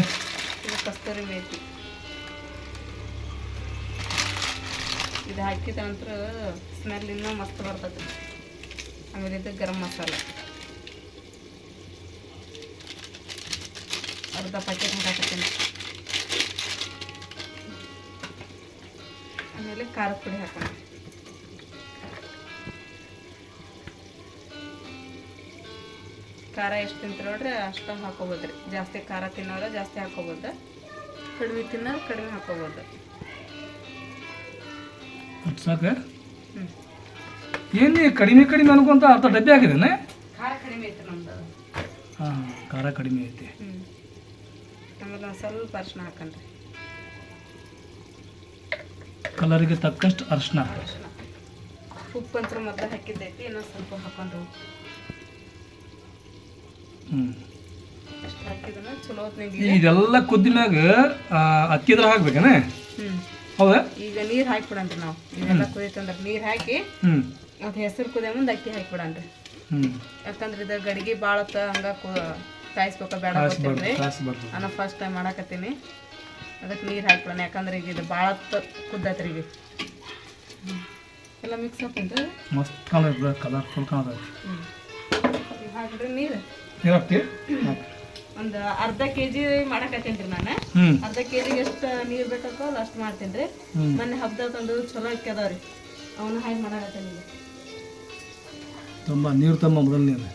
ಕಸ್ತೂರಿ ಮೇಥಿ ಇದು ಹಾಕಿದ ನಂತರ ಸ್ಮೆಲ್ ಇನ್ನೂ ಮಸ್ತ್ ಬರ್ತದೆ ಆಮೇಲೆ ಇದು ಗರಂ ಮಸಾಲ. ಅರ್ಧ ಪ್ಯಾಕೆಟ್ ಹಾಕತ್ತೀನಿ. ಆಮೇಲೆ ಖಾರದ ಪುಡಿ ಹಾಕೋಣ. ಖಾರ ಎಷ್ಟು ತಿಂತೀರ ನೋಡ್ರಿ ಅಷ್ಟು ಹಾಕೋಬೋದ್ರಿ. ಜಾಸ್ತಿ ಖಾರ ತಿನ್ನೋರೆ ಜಾಸ್ತಿ ಹಾಕೋಬೋದು. ಕಡಿಮೆ ತಿನ್ನೋರು ಕಡಿಮೆ ಹಾಕೋಬೋದು. ಸಾಕ ಏನು ಕಡಿಮೆ ಕಡಿಮೆ ಅನ್ಕೊಂತ ಅರ್ಧ ಡಬ್ಬಿ ಹಾಕಿದೇನೆ? ಖಾರ ಕಡಿಮೆ ಐತೆ ನಮ್ದು. ಹಾಂ ಖಾರ ಕಡಿಮೆ ಐತಿ. ಆಮೇಲೆ ಒಂದು ಸ್ವಲ್ಪ ಅರ್ಶಿನ ಹಾಕನ್ರಿ ಕಲರಿಗೆ ತಕ್ಕಷ್ಟು ಅರಿಶಿನ ಉಪ್ಪು ಅಂತ ಮೊದಲು ಹಾಕಿದ್ದೈತಿ ಇನ್ನೊಂದು ಸ್ವಲ್ಪ ಹಾಕೊಂಡು ಹ್ಞೂ ಇದೆಲ್ಲ ಕುದ್ದ ಮ್ಯಾಗ ಅಕ್ಕಿದ್ರ ಹಾಕ್ಬೇಕೇನೆ? ಹ್ಞೂ ಹೌದಾ? ಈಗ ನೀರು ಹಾಕ್ಬಿಡನ್ರಿ ನಾವು. ಇದೆಲ್ಲ ಕುದೀತಂದ್ರೆ ನೀರು ಹಾಕಿ ಹ್ಞೂ ಅದು ಹೆಸರು ಕುದಿಯ ಮುಂದೆ ಅಕ್ಕಿ ಹಾಕಿಬಿಡನ್ರಿ ಹ್ಞೂ ಯಾಕಂದ್ರೆ ಇದು ಗಡಿಗೆ ಭಾಳತ್ತ ಹಂಗೆ ಕು ಕಾಯಿಸ್ಬೇಕ ಬೇಡ ಗೊತ್ತಿಲ್ರಿ ನಾನು ಫಸ್ಟ್ ಟೈಮ್ ಮಾಡಕತ್ತೀನಿ. ಅದಕ್ಕೆ ನೀರು ಹಾಕ್ಬಿಡೋಣ. ಯಾಕಂದ್ರೆ ಈಗ ಇದು ಬಾಳ ಕುದ್ದತ್ರಿ ಈಗ. ಎಲ್ಲ ಮಿಕ್ಸ್ ಹಾಕ್ತೇನ್ರಿ ಮಸ್ತ್ ಕಲರ್ ಕಲರ್ಫುಲ್ ಈಗ ಹಾಕ್ಬಿಡ್ರಿ ನೀರು. ನೀರು ಹಾಕ್ತಿ? ಒಂದು ಅರ್ಧ ಕೆಜಿ ಜಿ ಮಾಡಾಕತ್ತೀನಿ ರೀ ನಾನು. ಅರ್ಧ ಕೆ ಎಷ್ಟ ನೀರು ಬೇಕೋ ಅಷ್ಟು ಮಾಡ್ತೀನಿ ರೀ. ಹ್ಞೂ ಮೊನ್ನೆ ಹಬ್ಬದಾಗ ತಂದು ಚಲೋ ಇಕ್ಕದವ್ರಿ ಅವನ್ನ ಹಾಗೆ ಮಾಡಾಕತ್ತೀನಿ ತುಂಬಾ ತುಂಬ ನೀರು ತಮ್ಮ ಮೊದಲು ನೀರು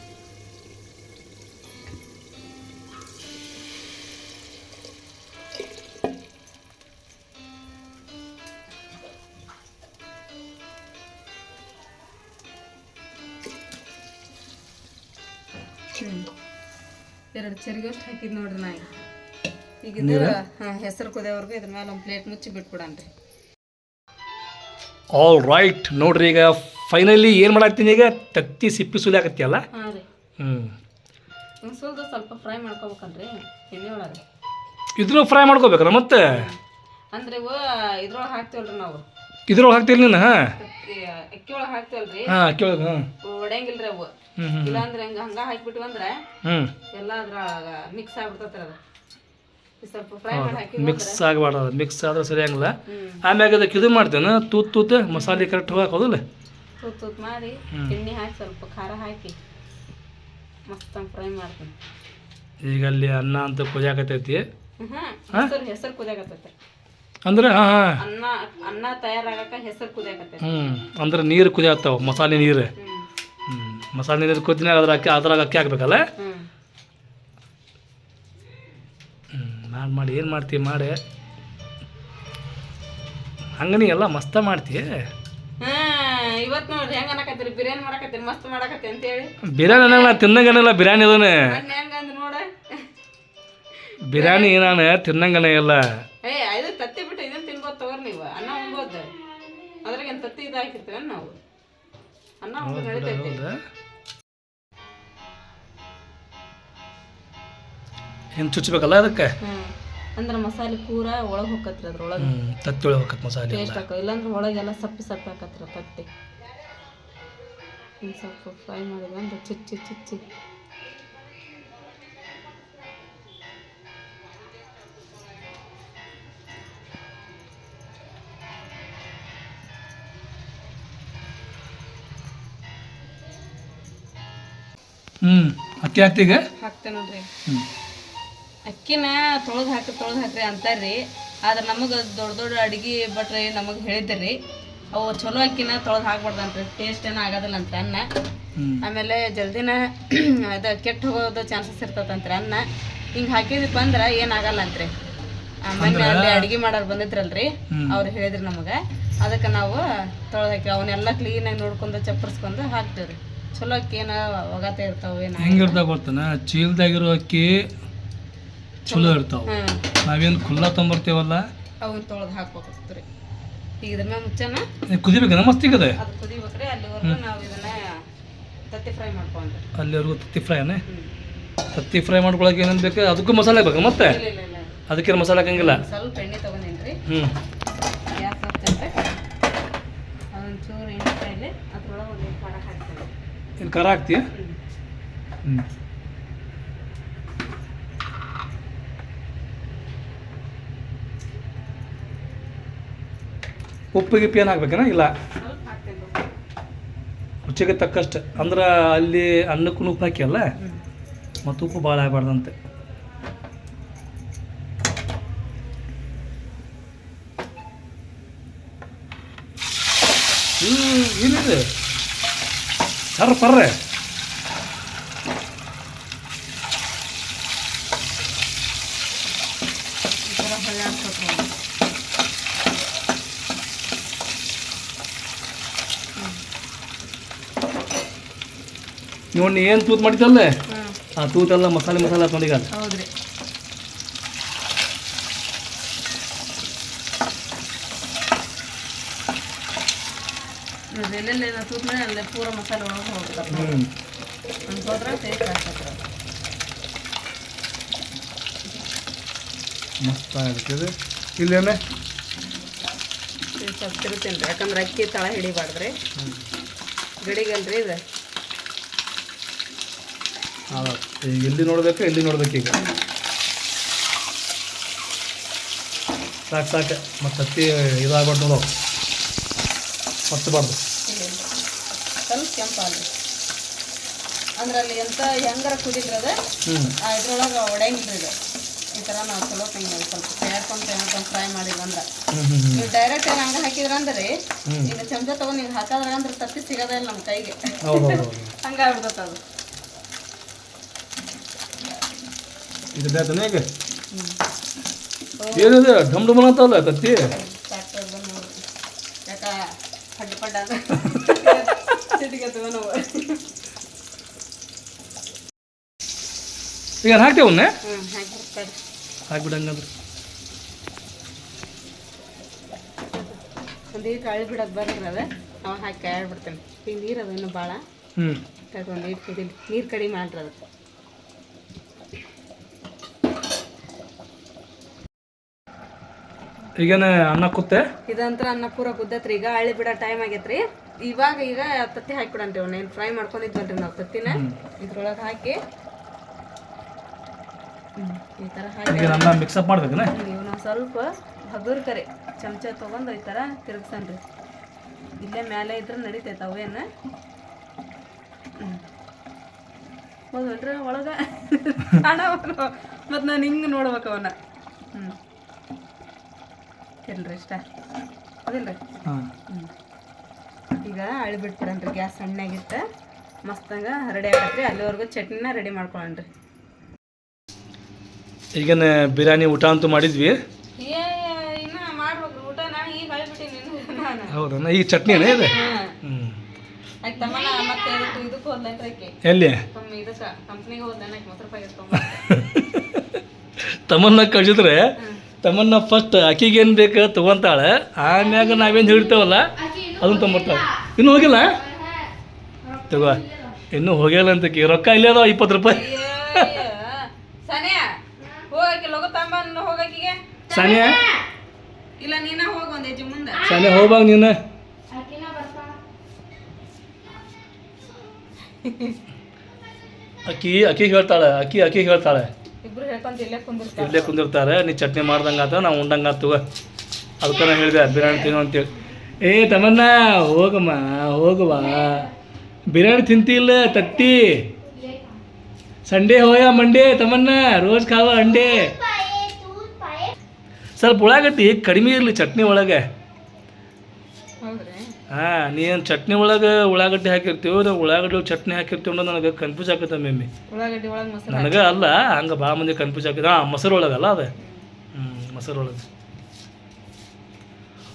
ಎರಡು ಚರಿಗಷ್ಟು ಹಾಕಿದ್ ನೋಡ್ರಿ ನಾ ಈಗ. ಹಾಂ ಹೆಸರು ಕುದಿಯೋವರೆಗೂ ಇದ್ರ ಮೇಲೆ ಒಂದು ಪ್ಲೇಟ್ ಮುಚ್ಚಿ ಬಿಟ್ಬಿಡನ್ರಿ. ಆಲ್ ರೈಟ್ ನೋಡ್ರಿ ಈಗ ಫೈನಲಿ ಏನು ಮಾಡಾಕ್ತೀನಿ ಈಗ? ತತ್ತಿ ಸಿಪ್ಪಿ ಸುಲಿಯಾಕತ್ತಿ ಅಲ್ಲ? ಹಾಂ ರೀ. ಹ್ಞೂ ಸುಲ್ದು ಸ್ವಲ್ಪ ಫ್ರೈ ಮಾಡ್ಕೋಬೇಕಲ್ರಿ ಎಣ್ಣೆ ಒಳಗೆ. ಇದ್ರೂ ಫ್ರೈ ಮಾಡ್ಕೋಬೇಕಲ್ಲ ಮತ್ತೆ? ಅಂದ್ರೆ ಇವು ಇದ್ರೊಳಗೆ ಹಾಕ್ತೀವಲ್ರಿ ನಾವು. ಇದ್ರೊಳಗೆ ಹಾಕ್ತಿಲ್ಲ ನೀನು? ಹಾಂ ಅಕ್ಕಿ ಒಳಗೆ ಹಾಕ್ತೀವಲ್ರಿ ಹಾಂ ಕೇಳೋದು ಹಾಂ. ಒಡೆಯಂಗಿಲ್ರಿ ಅವು. ಇಲ್ಲಾಂದ್ರೆ ಹಂಗೆ ಹಂಗೆ ಹಾಕ್ಬಿಟ್ವಿ ಅಂದ್ರೆ ಹ್ಞೂ ಎಲ್ಲ ಅದ್ರೊಳಗೆ ಮಿಕ್ಸ್ ಆಗ್ಬಿಡ್ತೈತ್ರಿ ಅದು. ಸ್ವಲ್ಪ ಫ್ರೈ ಮಾಡಿ ಹಾಕಿ ಮಿಕ್ಸ್ ಆಗಬಾರ್ದು ಮಿಕ್ಸ್ ಆದ್ರೆ ಸರಿಯಾಗಿಲ್ಲ ಹ್ಞೂ ಆಮ್ಯಾಗ ಅದಕ್ಕೆ ಇದು ಮಾಡ್ತೇನೆ. ತೂತ್ ತೂತ್ ಮಸಾಲೆ ಕರೆಕ್ಟ್ ಹಾಕೋದಿಲ್ಲ ತೂತ್ ತೂತ್ ಮಾಡಿ ಎಣ್ಣೆ ಹಾಕಿ ಸ್ವಲ್ಪ ಖಾರ ಹಾಕಿ ಮಸ್ತ್ ಫ್ರೈ ಮಾಡ್ತೀನಿ. ಈಗ ಅಲ್ಲಿ ಅನ್ನ ಅಂತ ಕುದಿಯಾಕತೈತಿ. ಹೆಸರು ಹೆಸರು ಕುದಿಯಾಕತ್ತೈತೆ ಅಂದ್ರೆ ಹಾಂ ಅನ್ನ ಅನ್ನ ತಯಾರಾಗಕ ಹೆಸರು ಕುದಿಯಾಕತ್ತೈತೆ. ಹ್ಞೂ ಅಂದ್ರೆ ನೀರು ಕುದಿಯಾಗ್ತಾವ ಮಸಾಲೆ ನೀರು. ಹ್ಞೂ ಮಸಾಲೆ ನೀರು ಕುದಿನಾಗ ಅದ್ರ ಅಕ್ಕಿ ಅದ್ರಾಗ ಅಕ್ಕಿ ಹಾಕ್ಬೇಕಲ್ಲ? ಹ್ಞೂ ಮಾಡಿ ಮಾಡಿ ಏನು ಮಾಡ್ತೀವಿ ಮಾಡಿ. ಹಂಗನಿ ಎಲ್ಲ ಮಸ್ತ ಮಾಡ್ತೀಯ ಇವತ್ತು ಇವತ್ ನೋಡ್ರಿ ಹೆಂಗ ಅನ್ನಕತ್ತೀರಿ? ಬಿರಿಯಾನಿ ಮಾಡಕತ್ತೀರಿ ಮಸ್ತ್ ಮಾಡಕತ್ತಿ ಅಂತೇಳಿ ಬಿರಿಯಾನಿ ಅನ್ನಲ್ಲ ತಿನ್ನಂಗನಲ್ಲ ಬಿರಿಯಾನಿ ಅದನ್ನ. ನೋಡ. ಬಿರಿಯಾನಿ ನಾನು ತಿನ್ನಂಗನೇ ಇಲ್ಲ. ಏ ಇದು ತತ್ತಿ ಬಿಟ್ಟು ಇದನ್ನ ತಿನ್ಬೋದು ತಗೋರಿ ನೀವು. ಅನ್ನ ಉಣ್ಬೋದು. ಅದ್ರಾಗೇನ್ ತತ್ತಿ ಇದು ಹಾಕಿರ್ತೀವಿ ನಾವು. ಅನ್ನ ಉಣ್ಬೋದು ನಡೀತೈತಿ ಹಿಂಗೆ ಚುಚ್ಚಬೇಕಲ್ಲ ಅದಕ್ಕೆ? ಅಂದ್ರೆ ಮಸಾಲೆ ಪೂರ ಒಳಗ್ ಹೋಗತ್ರಿ ಅದ್ರೊಳಗ್. ತತ್ತಿ ಒಳಗೆ ಹೋಗತ್ತೆ ಮಸಾಲೆ ಟೇಸ್ಟ್ ಹಾಕ. ಇಲ್ಲಾಂದ್ರೆ ಒಳಗೆಲ್ಲ ಸಪ್ಪಿ ಸಪ್ಪಿ ಹಾಕತ್ರ ತತ್ತಿ. ಸ್ವಲ್ಪ ಫ್ರೈ ಮಾಡಿದ್ರೆ ಚುಚ್ಚಿ ಚುಚ್ಚಿ. ಹ್ಞೂ ಅಕ್ಕಿ ಹಾಕ್ತೀಗ? ಹಾಕ್ತೇನೆ ನೋಡ್ರಿ. ಅಕ್ಕಿನ ತೊಳೆದು ಹಾಕಿ ತೊಳೆದು ಹಾಕ್ರಿ ಅಂತಾರ್ರಿ. ಆದ್ರೆ ನಮಗೆ ದೊಡ್ಡ ದೊಡ್ಡ ಅಡಿಗೆ ಭಟ್ರಿ ನಮಗೆ ಹೇಳಿದ್ರಿ ಅವು ಚಲೋ ಅಕ್ಕಿನ ತೊಳೆದು ಹಾಕ್ಬಾರ್ದಂತ್ರಿ. ಟೇಸ್ಟ್ ಏನೂ ಆಗೋದಿಲ್ಲ ಅಂತ ಅನ್ನ. ಆಮೇಲೆ ಜಲ್ದಿನ ಅದು ಕೆಟ್ಟು ಹೋಗೋದು ಚಾನ್ಸಸ್ ಇರ್ತದಂತ್ರಿ ಅನ್ನ. ಹಿಂಗೆ ಹಾಕಿದಪ್ಪ ಅಂದ್ರೆ ಏನಾಗಲ್ಲ ಅಂತ್ರಿ. ಮೊನ್ನೆ ಅಲ್ಲಿ ಅಡಿಗೆ ಮಾಡೋರು ಬಂದಿದ್ರಲ್ರಿ. ಹ್ಮ್. ಅವ್ರು ಹೇಳಿದ್ರಿ ನಮಗೆ. ಅದಕ್ಕೆ ನಾವು ತೊಳೆದು ಹಾಕಿ ಅವನ್ನೆಲ್ಲ ಕ್ಲೀನಾಗಿ ನೋಡ್ಕೊಂಡು ಚಪ್ಪರ್ಸ್ಕೊಂಡು ಹಾಕ್ತೀವ್ರಿ. ಚಲೋ ಅಕ್ಕಿ ಏನೋ ಒಗತೆ ಇರ್ತಾವೆ ಏನೋ? ಹೆಂಗಿರ್ತಾವ ಗೊತ್ತನ? ಚೀಲದಾಗಿರೋ ಅಕ್ಕಿ ಚಲೋ ಇರ್ತಾವ. ನಾವೇನು ಖುಲ್ಲ ತೊಂಬರ್ತೀವಲ್ಲ ಅವನ್ನ ತೊಳೆದು ಹಾಕ್ಬೇಕತ್ರಿ. ಈಗ ಇದ್ರ ಮ್ಯಾಲ ಮುಚ್ಚನ ಕುದಿಬೇಕನ ಮಸ್ತ್ ಈಗ ಅದು ಕುದಿಬೇಕ್ರಿ ಅಲ್ಲಿವರೆಗೂ ನಾವು ಇದನ್ನ ತತ್ತಿ ಫ್ರೈ ಮಾಡ್ಕೊಂಡ್ರಿ. ಅಲ್ಲಿವರೆಗೂ ತತ್ತಿ ಫ್ರೈನೇ? ತತ್ತಿ ಫ್ರೈ ಮಾಡ್ಕೊಳಕ್ಕೆ ಏನೇನು ಬೇಕು? ಅದಕ್ಕೂ ಮಸಾಲೆ ಹಾಕ್ಬೇಕು ಮತ್ತೆ? ಅದಕ್ಕೆ ಮಸಾಲೆ ಹಾಕಂಗಿಲ್ಲ? ಸ್ವಲ್ಪ ಎಣ್ಣೆ ತೊಗೊಂಡೇನ್ರಿ. ಹ್ಞೂ ಗ್ಯಾಸ್ ಹಚ್ಚನ್ರಿ ಅದೊಂದು ಚೂರು ಎಣ್ಣೆ ಕಾಯಿಲೆ ಅದ್ರೊಳಗೆ ಒಂದು ಖಾರ ಹಾಕ್ತೇನೆ ಇದು ಖಾರ ಹಾಕ್ತೀಯ? ಹ್ಞೂ ಉಪ್ಪು ಗಿಪ್ಪು ಏನು ಹಾಕ್ಬೇಕೇನ? ಇಲ್ಲ. ರುಚಿಗೆ ತಕ್ಕಷ್ಟು. ಅಂದ್ರೆ ಅಲ್ಲಿ ಅನ್ನಕ್ಕೂ ಉಪ್ಪು ಹಾಕಿಯಲ್ಲ? ಅಲ್ಲ ಮತ್ತು ಉಪ್ಪು ಭಾಳ ಆಗಬಾರ್ದಂತೆ. ಏನಿದೆ? ಸರ್ ಪರ್ರೆ ನೋಡಿ ಏನು ತೂತ್ ಮಾಡಿದ್ದಲ್ಲೇ? ಆ ತೂತೆಲ್ಲ ಮಸಾಲೆ ಮಸಾಲೆ ಹಾಕೊಂಡಿಗ ಎಲ್ಲೆಲ್ಲಿ ಮಾಡಿ ಅಲ್ಲೇ ಪೂರ ಮಸಾಲೆ ಒಳಗೆ ಹೋಗ್ತದೆ ಹಂಗೆ ಹೋದ್ರೆ ಟೇಸ್ಟ್ ಆಗ್ತದೆ. ಮಸ್ತ್ ಆಗ್ತದೆ ಇಲ್ಲೇನೆ ಇದು ಸ್ವಲ್ಪ ತಿರುತ್ತೀನಿ ರೀ ಯಾಕಂದ್ರೆ ಅಕ್ಕಿ ತಳ ಹಿಡಿಬಾರ್ದ್ರಿ. ಗಡಿಗಲ್ರಿ ಇದು. ಈಗ ಇಲ್ಲಿ ನೋಡ್ಬೇಕು ಇಲ್ಲಿ ನೋಡ್ಬೇಕು ಈಗ? ಸಾಕು ಸಾಕು. ಮತ್ತು ಹತ್ತಿ ಇದಾಗ್ಬಾರ್ದು ನೋಡು. ಹತ್ತಬಾರ್ದು. ಅಂದ್ರೆ ಅಲ್ಲಿ ಎಂತ ಹೆಂಗಾರ ಕುದಿದ್ರದ ಇದ್ರೊಳಗ ಒಡೆಯಂಗಿಲ್ರಿ ಇದು ಈ ತರ ನಾವು ಚಲೋ ಹಿಂಗೆ ಸ್ವಲ್ಪ ತಯಾರ್ಕೊಂಡು ತಗೊಂಡು ಫ್ರೈ ಮಾಡಿದ್ವಿ ಅಂದ್ರೆ. ನೀವು ಡೈರೆಕ್ಟ್ ಹಂಗೆ ಹಾಕಿದ್ರ ಅಂದ್ರೆ ಈಗ ಚಮಚ ತಗೊಂಡು ನೀವು ಹಾಕಾದ್ರಾಗ ಅಂದ್ರೆ ತತ್ತಿ ಸಿಗೋದೇ ಇಲ್ಲ ನಮ್ಮ ಕೈಗೆ. ಹೌದು ಹಂಗಾಗ್ಬಿಡ್ತೈತೆ ಅದು. ಇದು ಬೇಕಾನೆ ಈಗ? ಏನಿದೆ ಢಮ್ ಢಮ್ ಅಂತಲ್ಲ ತತ್ತಿ? ಸಾಕು ಬಂದು ನೋಡ್ರಿ. ಯಾಕ? ಪಡ್ಡ ಈಗ ಹಾಕ್ತೇವೆ ಅವನ್ನೇ ಹ್ಞೂ ಹಾಕಿರ್ತಾರೆ ಹಾಕ್ಬಿಡಂಗಂದ್ರೆ. ಒಂದು ಈಟ್ ಅಳಿ ಬಿಡೋದು ಬರ್ರಿ ಅದ ಅವ ಹಾಕಿ ಕಾಯಾಡ್ಬಿಡ್ತೇನೆ ಈಗ ನೀರು ಅದು ಇನ್ನೂ ಭಾಳ ಹ್ಞೂ ತಗೊಂಡು ಒಂದು ಈಟ್ ಕುದಿಲಿ ನೀರು ಕಡಿಮೆ ಮಾಡ್ರಿ ಅದಕ್ಕೆ ಈಗೇನೆ ಅನ್ನ ಕುತ್ತೆ? ಇದಂತ್ರ ಅನ್ನ ಪೂರ ಕುದ್ದತ್ರಿ. ಈಗ ಹಳ್ಳಿ ಬಿಡೋ ಟೈಮ್ ಆಗೈತ್ರಿ. ಇವಾಗ ಈಗ ತತ್ತಿ ಹಾಕ್ಬಿಡಂತೀವಿ ಅವ್ನ. ಏನು ಫ್ರೈ ಮಾಡ್ಕೊಂಡಿದ್ವಲ್ರಿ ನಾವು ತತ್ತಿನ. ಇದ್ರೊಳಗೆ ಹಾಕಿ. ಈ ಥರ ಹಾಕಿ. ಮಿಕ್ಸಪ್ ನಾವು ಸ್ವಲ್ಪ ಹಗುರ್ ಕರೆ. ಚಮಚ ತೊಗೊಂಡು ಈ ಥರ ತಿರುಗ್ಸನ್ರಿ. ಇಲ್ಲೇ ಮೇಲೆ ಇದ್ರೆ ನಡಿತೈತೆ ಅವೇನು ಹೌದಲ್ರಿ ಒಳಗೆ. ಹಣ ಮತ್ತು ನಾನು ಹಿಂಗೆ ನೋಡ್ಬೇಕು ಅವನ್ನ ಹ್ಞೂ ಇಲ್ರಿ ಇಷ್ಟ ಅದಿಲ್ರಿ? ಹ್ಞೂ ಅಳಿ ರೀ ಗ್ಯಾಸ್ ಸಣ್ಣಾಗಿತ್ತು. ಮಸ್ತಂಗ ರೆಡಿ ಆಗತ್ರಿ ಅಲ್ಲಿವರೆಗೂ ಚಟ್ನಿನ ರೆಡಿ ಮಾಡ್ಕೊಳ್ಳೋಣ್ರಿ ಈಗ ಬಿರಿಯಾನಿ ಊಟ ಅಂತೂ ಮಾಡಿದ್ವಿ. ಹೌದಣ್ಣ ಈಗ ಚಟ್ನಿನೇ ಇದೆ? ಎಲ್ಲಿ? ತಮ್ಮನ್ನ ಕಳಿಸಿದ್ರೆ ತಮ್ಮನ್ನ ಫಸ್ಟ್ ಅಕ್ಕಿಗೆ ಏನು ಬೇಕು ತಗೊಂತಾಳೆ ಆಮ್ಯಾಗ ನಾವೇನು ಹೇಳ್ತೇವಲ್ಲ? ಅದನ್ನ ತೊಗೊಂಬರ್ತಾರೆ ಇನ್ನೂ ಹೋಗಿಲ್ಲ? ತಗೋ ಇನ್ನೂ ಹೋಗಿಲ್ಲ ಅಂತ ರೊಕ್ಕ ಇಲ್ಲೇ ಅದಾವ ಇಪ್ಪತ್ತು ರೂಪಾಯಿ. ಸನಿಯ ಇಲ್ಲ ನೀನ ಹೋಗಿ ಒಂದ್ ಹೆಜ್ಜೆ ಮುಂದೆ. ಸಾನಿಯಾ ಹೋಗ್ಬಾಗ ನೀನು. ಅಕ್ಕಿ ಅಕ್ಕಿ ಹೇಳ್ತಾಳೆ ಅಕ್ಕಿ ಅಕ್ಕಿ ಹೇಳ್ತಾಳೆ. ಇಬ್ರು ಇಲ್ಲೇ ಕುಂದಿರ್ತಾರೆ. ಇಲ್ಲೇ ಕುಂದಿರ್ತಾರೆ ನೀ ಚಟ್ನಿ ಮಾಡ್ದಂಗೆ ಆತ ನಾವು ಉಂಡಂಗೆ ಆತವ ಅದಕ್ಕೆ ನಾನು ಹೇಳಿದೆ ಬಿರಿಯಾನಿ ತಿನ್ನು ಅಂತೇಳಿ. ಏ ತಮನ್ನ ಹೋಗಮ್ಮ ಹೋಗುವ. ಬಿರಿಯಾನಿ ತಿಂತಿಲ್ಲ ತತ್ತಿ. ಸಂಡೇ ಹೋಯ ಮಂಡೇ ತಮನ್ನ ರೋಜ್ ಕಾವ ಅಂಡೆ. ಸ್ವಲ್ಪ ಉಳ್ಳಾಗಡ್ಡಿ ಕಡಿಮೆ ಇರಲಿ ಚಟ್ನಿ ಒಳಗೆ. ಹಾ ನೀ ನೀನು ಚಟ್ನಿ ಒಳಗೆ ಉಳ್ಳಾಗಡ್ಡಿ ಹಾಕಿರ್ತೀವಿ ನಾವು ಉಳ್ಳಾಗಡ್ಡಿ ಚಟ್ನಿ ಹಾಕಿರ್ತೀವಿ ಅಂದ್ರೆ ನನಗೆ ಕನ್ಫ್ಯೂಸ್ ಆಗುತ್ತೆ ಮೇಮ್ಮಿ ನನಗೆ ಅಲ್ಲ ಹಂಗೆ ಭಾಳ ಮಂದಿ ಕನ್ಫ್ಯೂಸ್ ಆಗಿದೆ ಹಾಂ ಮೊಸರು ಒಳಗಲ್ಲ ಅದೇ. ಹ್ಞೂ ಮೊಸರು ಒಳಗೆ.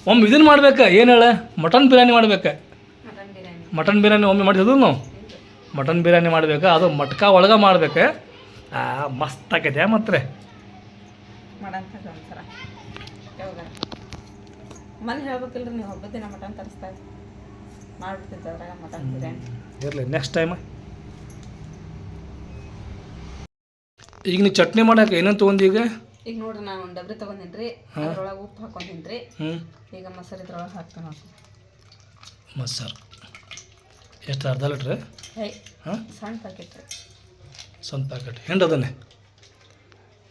ಒಮ್ಮೆ ಇದನ್ನು ಮಾಡ್ಬೇಕು ಏನು ಹೇಳ? ಮಟನ್ ಬಿರಿಯಾನಿ ಮಾಡ್ಬೇಕು. ಮಟನ್ ಬಿರಿಯಾನಿ. ಒಮ್ಮೆ ಮಾಡಿದ್ರು ನಾವು ಮಟನ್ ಬಿರಿಯಾನಿ ಮಾಡ್ಬೇಕು ಅದು ಮಟ್ಕ ಒಳಗೆ ಮಾಡ್ಬೇಕು. ಆ ಮಸ್ತ್ ಆಕೈತೆ ಮತ್ತೆ ಇರಲಿ ನೆಕ್ಸ್ಟ್ ಟೈಮ್ ಈಗ ನೀವು ಚಟ್ನಿ ಮಾಡಕ್ಕೆ ಏನೇನು ತೊಗೊಂಡು ಈಗ? ಈಗ ನೋಡ್ರಿ ನಾನು ಒಂದು ಡಬ್ರಿ ತಗೊಂಡಿನ್ರಿ. ಅದ್ರೊಳಗೆ ಉಪ್ಪು ಹಾಕೊಂಡಿನ್ರಿ. ಈಗ ಮೊಸರು ಇದ್ರೊಳಗೆ ಹಾಕ್ತೇನೆ ನೋಡ್ರಿ. ಮೊಸರು. ಎಷ್ಟು ಅರ್ಧ ಲೀಟ್ರ್? ಹೇ ಹಾಂ? ಸಣ್ಣ ಪ್ಯಾಕೆಟ್ ರೀ. ಸಣ್ಣ ಪ್ಯಾಕೆಟ್ ಹೆಂಡು ಅದನ್ನೇ?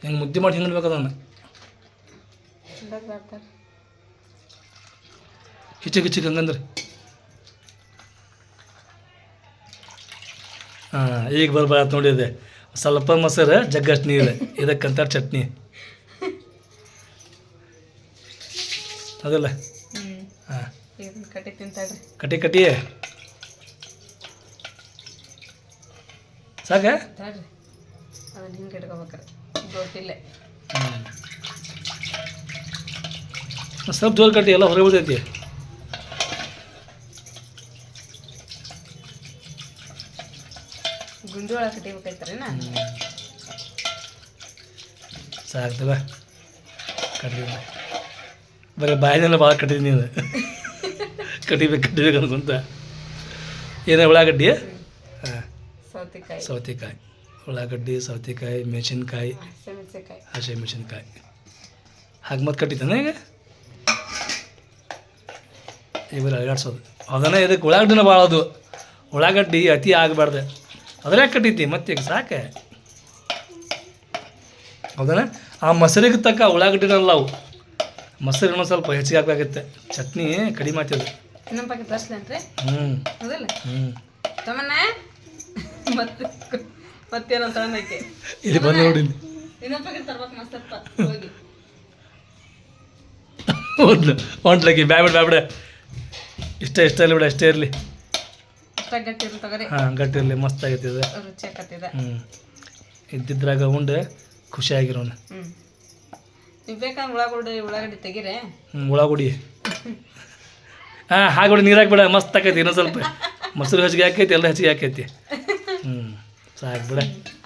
ಹೆಂಗೆ ಮುದ್ದೆ ಮಾಡಿ ಹೆಂಗೆ ಬೇಕು ಅದನ್ನು? ಕಿಚಿ ಕಿಚಿ ಹಂಗಂದ್ರೆ. ಹಾಂ ಈಗ ಬರ್ಬಾರ್ದು ನೋಡಿದೆ. ಸ್ವಲ್ಪ ಮೊಸರು ಜಗ್ಗಷ್ಟು ನೀರು. ಇದಕ್ಕಂತ ಚಟ್ನಿ. ಅದಲ್ಲ? ಹಾಂ. ಕಟ್ಟಿ ತಿಂತಾಳ್ರಿ ಕಟಿ ಕಟಿ ಸಾಕ ಅದನ್ನ ಸ್ವಲ್ಪ ಜೋರು ಕಟ್ಟಿ, ಎಲ್ಲ ಹೊರಗೆ ಬಿಡ್ತೈತಿ. ಗುಂಜೋಳ ಕಟ್ಟಿಬೇಕೈತ್ರಿ ನಾ ಸಾಕ್ತವ ಕಟ್ಟಿ. ಬರೀ ಬಾಯಿನೆಲ್ಲ ಭಾಳ ಕಟ್ಟಿದ್ದೀನಿ ನೀನು. ಕಟ್ಟಿಬೇಕು ಕಟ್ಟಿಬೇಕು ಅನ್ಕೊಂತ. ಏನೇ ಉಳ್ಳಾಗಡ್ಡಿ? ಹಾಂ. ಸೌತೆಕಾಯಿ. ಉಳ್ಳಾಗಡ್ಡಿ ಸೌತೆಕಾಯಿ ಮೆಣಸಿನ್ಕಾಯಿ. ಹಸಿ ಮೆಣಸಿನ್ಕಾಯಿ ಹಾಗೆ ಮತ್ತೆ ಕಟ್ಟಿದ್ದಾನೆ ಈಗ? ಇವರು ಅಳಗಾಡ್ಸೋದು ಅದನ್ನ ಇದಕ್ಕೆ ಉಳ್ಳಾಗಡ್ಡಿನ ಭಾಳ ಅದು. ಉಳ್ಳಾಗಡ್ಡಿ ಅತಿ ಆಗಬಾರ್ದು. ಅದ್ರಾಗ ಕಟ್ಟಿತಿ ಮತ್ತೆ ಈಗ ಸಾಕೆ? ಹೌದನ ಆ ಮೊಸರಿಗೆ ತಕ್ಕ ಉಳ್ಳಾಗಡ್ಡಿನಲ್ಲ ಅವು. ಮೊಸರು ಇನ್ನೊಂದು ಸ್ವಲ್ಪ ಹೆಚ್ಚಿಗೆ ಹಾಕಬೇಕಾಗತ್ತೆ. ಚಟ್ನಿ ಕಡಿಮೆ ಆಗ್ತದೆ ಇನ್ನೊಂದು ಪಾಕೆಟ್ ತರ್ಸ್ಲೇನ್ರಿ ಹ್ಞೂ ಹೌದಲ್ಲ? ಹ್ಞೂ ತಮ್ಮನ್ನ ಮತ್ತೆ ಮತ್ತೇನೋ ತಗೊಂಡೈತೆ ಇಲ್ಲಿ ಬಂದು ನೋಡಿ ಇನ್ನೊಂದು ಪಾಕೆಟ್ ತರ್ಬೇಕು ಮಸ್ತಪ್ಪ ಹೋಗಿ. ಹೌದು ಹೊಂಟ್ಲಕ್ಕಿ ಬ್ಯಾಬಿಡ ಬ್ಯಾಬಿಡ ಇಷ್ಟ ಇಷ್ಟ ಇರಲಿ ಬಿಡ ಅಷ್ಟೇ ಇರಲಿ. ಗಟ್ಟಿ ಇರ್ಲಿ ತಗೋರಿ. ಹಾಂ ಗಟ್ಟಿ ಇರಲಿ ಮಸ್ತ್ ಆಗೈತೆ ಇದು. ರುಚಿ ಆಗತ್ತಿದೆ ಹ್ಞೂ ಇದ್ದಿದ್ರಾಗ ಉಂಡು ಖುಷಿಯಾಗಿರೋಣ. ಹ್ಞೂ ನೀವು ಬೇಕಾದ್ರೆ ಉಳ್ಳಾಗಡ್ಡಿ ಉಳ್ಳಾಗಡ್ಡಿ ತೆಗೀರಿ. ಉಳ್ಳಾಗುಡಿ ಹಾಂ ಹಾಗೆ ನೀರು ಹಾಕ್ಬಿಡ ಮಸ್ತ್ ಆಕೈತಿ ಇನ್ನೊಂದು ಸ್ವಲ್ಪ. ಮೊಸರು ಹೆಚ್ಚಿಗೆ ಹಾಕೈತಿ ಎಲ್ಲ ಹೆಚ್ಚಿಗೆ ಹಾಕೈತಿ ಹ್ಞೂ ಸಾಕು ಬಿಡ.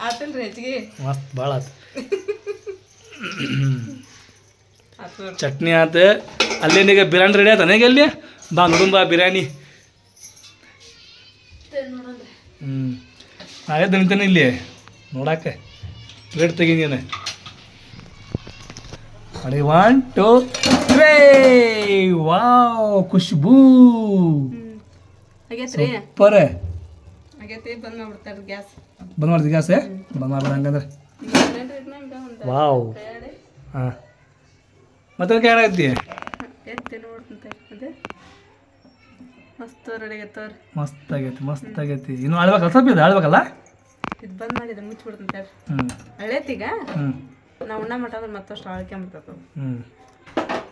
ಆತಲ್ರಿ ಹೆಚ್ಚಿಗೆ ಮಸ್ತ್ ಭಾಳ ಆತು. ಚಟ್ನಿ ಆತು. ಅಲ್ಲೇನೀಗ ಬಿರಿಯಾನಿ ರೆಡಿ ಆಯ್ತು ನನಗೆ ಅಲ್ಲಿ? ಬಾ ನೋಡುನ್ ಬಾ ಬಿರಿಯಾನಿ. ಹ್ಞೂ ಆಗೈತೆ ನಿಂತಾನೆ ಇಲ್ಲಿ. ನೋಡಾಕ. ಪ್ಲೇಟ್ ತೆಗಿ ನೀನು. ಒನ್ ಟು ತ್ರೀ ವಾವ್ ಖುಷ್ಬೂ ಆಗೈತ್ರಿ ಸೂಪರ್ ಆಗೈತಿ ಬಂದ್ ಮಾಡ್ಬಿಡ್ತಾರ ಗ್ಯಾಸ್ ಬಂದ್ ಮಾಡ್ತಿ ಗ್ಯಾಸ್ ಬಂದ್ ಮಾಡ್ಬಿಡ ಹಂಗಂದ್ರೆ. ವಾವ್ ಹಾಂ. ಮತ್ತೆ ಅದೇ ಮಸ್ತ್ ರೆಡಿ ಆಗತ್ತವ್ರಿ ಮಸ್ತ್ ಆಗೈತಿ ಮಸ್ತ್ ಆಗೈತಿ. ಇನ್ನು ಆಳ್ಬೇಕಲ್ಲ ಸ್ವಲ್ಪ ಇದು ಆಳ್ಬೇಕಲ್ಲ ಇದು ಬಂದ್ ಮಾಡಿದ್ರೆ ಮುಚ್ಚಿಬಿಡ್ತಂತ ಹ್ಞೂ ಹಳೇತೀಗ ಹ್ಞೂ ನಾವು ಉಣ್ಣ ಮಟ್ಟ ಅಂದ್ರೆ ಮತ್ತಷ್ಟು ಆಳ್ಕೊಂಬಿಡ್ತದ ಹ್ಞೂ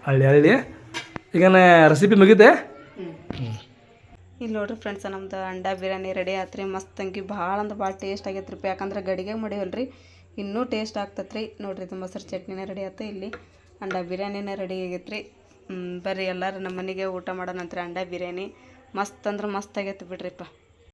ಹಳ್ಳಿ ಹಳ್ಳಿ. ಈಗ ರೆಸಿಪಿ ಮುಗಿದೆ ಇಲ್ಲಿ ನೋಡ್ರಿ ಫ್ರೆಂಡ್ಸ್ ನಮ್ದು ಅಂಡಾ ಬಿರಿಯಾನಿ ರೆಡಿ ಆತ್ರಿ. ಮಸ್ತ್ ಅಂಗಿ ಭಾಳ ಅಂದ್ರೆ ಭಾಳ ಟೇಸ್ಟ್ ಆಗೈತೆ ರೀ ಯಾಕಂದ್ರೆ ಗಡಿಗೆ ಮಾಡಿವಲ್ರಿ. ಇನ್ನೂ ಟೇಸ್ಟ್ ಆಗ್ತತ್ರಿ. ರೀ ನೋಡ್ರಿ ಇದು ಮೊಸರು ಚಟ್ನಿನೇ ರೆಡಿ ಆಯ್ತು ಇಲ್ಲಿ. ಅಂಡಾ ಬಿರಿಯಾನಿನೇ ರೆಡಿ ಆಗೈತ್ರಿ. ರೀ ಬರ್ರಿ ಎಲ್ಲರೂ ನಮ್ಮ ಮನೆಗೆ ಊಟ ಮಾಡೋಣಂತ್ರಿ ಅಂಡಾ ಬಿರಿಯಾನಿ. ಮಸ್ತ್ ಅಂದ್ರೆ ಮಸ್ತ್ ಆಗೈತೆ ಬಿಡ್ರಿಪ್ಪ.